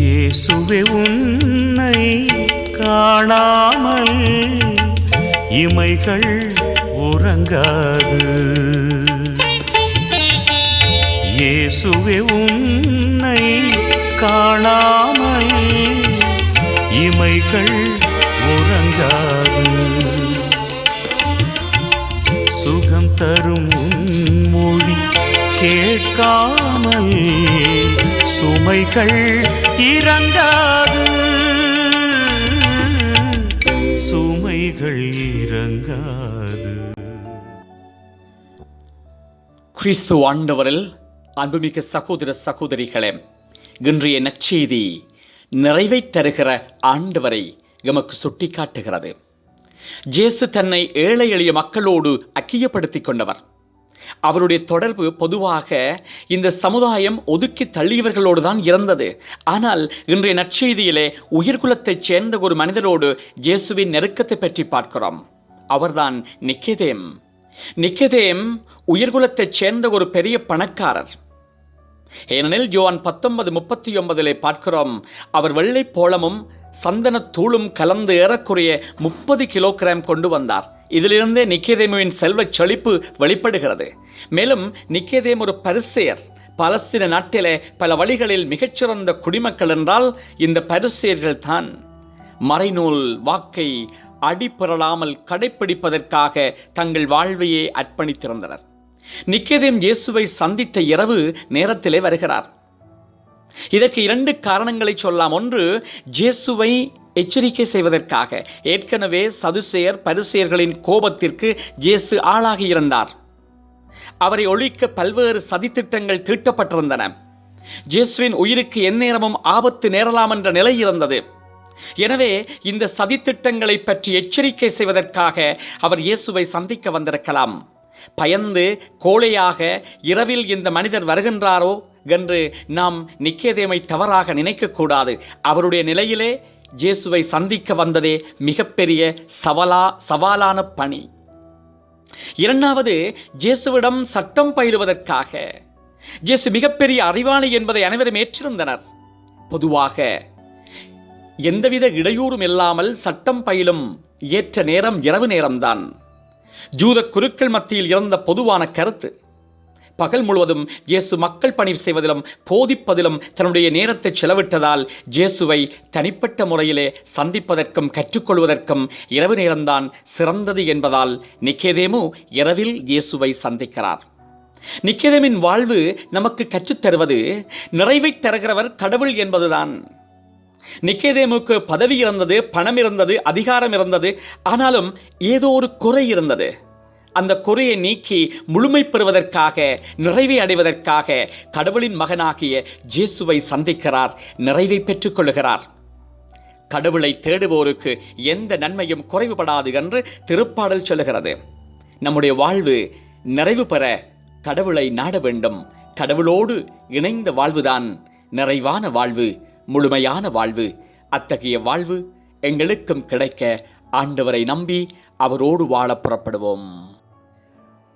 இயேசுவே உன்னை காணாமல் இமைகள் உறங்காது. இயேசுவே உன்னை காணாமல் இமைகள் கண்கள் இறங்காது சுமைகள் இறங்காது கிறிஸ்து ஆண்டவரில் அன்புமிக்க சகோதர சகோதரிகளே இன்றைய நற்செய்தி நிறைவை தருகிற ஆண்டவரை எமக்கு சுட்டிக்காட்டுகிறது. ஜேசு தன்னை ஏழை எளிய மக்களோடு அக்கியப்படுத்திக் கொண்டவர். அவருடைய தொடர்பு பொதுவாக இந்த சமுதாயம் ஒதுக்கி தள்ளியவர்களோடு தான் இருந்தது. ஆனால் இன்றைய நற்செய்தியிலே உயிர்குலத்தைச் சேர்ந்த ஒரு மனிதரோடு இயேசுவின் நெருக்கத்தை பற்றி பார்க்கிறோம். அவர்தான் நிக்கேதேம். நிக்கேதேம் உயர்குலத்தைச் சேர்ந்த ஒரு பெரிய பணக்காரர். ஏனெனில் ஜோவான் பத்தொன்பது முப்பத்தி ஒன்பதிலே பார்க்கிறோம் அவர் வெள்ளை போளமும் சந்தனத் தூளும் கலந்து ஏறக்குறைய முப்பது கிலோகிராம் கொண்டு வந்தார். இதிலிருந்தே நிக்கேதேமுவின் செல்வச் செழிப்பு வெளிப்படுகிறது. மேலும் நிக்கேதேம் ஒரு பரிசேயர். பலஸ்தீன நாட்டிலே பல வழிகளில் மிகச்சிறந்த குடிமக்கள் என்றால் இந்த பரிசேயர்கள் தான். மறைநூல் வாக்கை அடிபெறலாமல் கடைப்பிடிப்பதற்காக தங்கள் வாழ்வையே அர்ப்பணித்திருந்தனர். நிக்கேதேம் இயேசுவை சந்தித்த இரவு நேரத்திலே வருகிறார். இதற்கு இரண்டு காரணங்களை சொல்லலாம் ஒன்று ஜேசுவை எச்சரிக்கை செய்வதற்காக ஏற்கனவே சதுசேயர் பரிசெயர்களின் கோபத்திற்கு இயேசு ஆளாகி இருந்தார் அவரை ஒழிக்க பல்வேறு சதித்திட்டங்கள் தீட்டப்பட்டிருந்தன. ஜேசுவின் உயிருக்கு எந்நேரமும் ஆபத்து நேரலாம் என்ற நிலை இருந்தது. எனவே இந்த சதித்திட்டங்களை பற்றி எச்சரிக்கை செய்வதற்காக அவர் இயேசுவை சந்திக்க வந்திருக்கலாம். பயந்து கோழையாக இரவில் இந்த மனிதர் வருகின்றாரோ என்று நாம் நிக்கேதேமை தவறாக நினைக்கக்கூடாது. அவருடைய நிலையிலே இயேசுவை சந்திக்க வந்ததே மிகப்பெரிய சவாலா சவாலான பணி. இரண்டாவது இயேசுவிடம் சட்டம் பயிலுவதற்காக. இயேசு மிகப்பெரிய அறிவாளி என்பதை அனைவரும் ஏற்றிருந்தனர். பொதுவாக எந்தவித இடையூறும் இல்லாமல் சட்டம் பயிலும் ஏற்ற நேரம் இரவு நேரம்தான். ஜூத குருக்கள் மத்தியில் இருந்த பொதுவான கருத்து. பகல் முழுவதும் இயேசு மக்கள் பணி செய்வதிலும் போதிப்பதிலும் தன்னுடைய நேரத்தை செலவிட்டதால் இயேசுவை தனிப்பட்ட முறையிலே சந்திப்பதற்கும் கற்றுக்கொள்வதற்கும் இரவு நேரம்தான் சிறந்தது என்பதால் நிக்கேதேமு இரவில் இயேசுவை சந்திக்கிறார். நிக்கேதேமின் வாழ்வு நமக்கு கற்றுத்தருவது நிறைவை தருகிறவர் கடவுள் என்பதுதான். நிக்கேதேமுக்கு பதவி இருந்தது பணம் இருந்தது அதிகாரம் இருந்தது ஆனாலும் ஏதோ ஒரு குறை இருந்தது. அந்த குறையை நீக்கி முழுமை பெறுவதற்காக நிறைவை அடைவதற்காக கடவுளின் மகனாகிய ஜேசுவை சந்திக்கிறார் நிறைவை பெற்றுக்கொள்கிறார் கடவுளை தேடுவோருக்கு எந்த நன்மையும் குறைவுபடாது என்று திருப்பாடல் சொல்லுகிறது. நம்முடைய வாழ்வு நிறைவு பெற கடவுளை நாட வேண்டும். கடவுளோடு இணைந்த வாழ்வுதான் நிறைவான வாழ்வு முழுமையான வாழ்வு. அத்தகைய வாழ்வு எங்களுக்கும் கிடைக்க ஆண்டவரை நம்பி அவரோடு வாழ புறப்படுவோம்.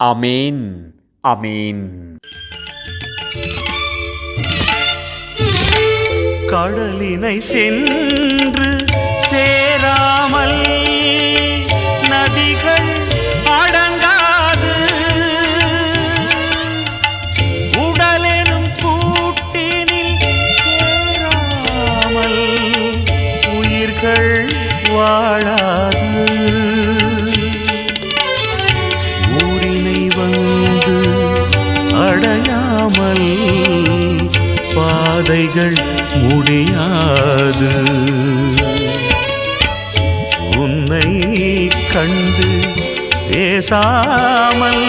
அமேன் அமேன் கடலினை சென்று சேராமல் நதிகள் அடங்காது. உடலெனும் கூட்டினில் சேராமல் உயிர்கள் வாழா பாதைகள் முடியாது. உன்னை கண்டு பேசாமல்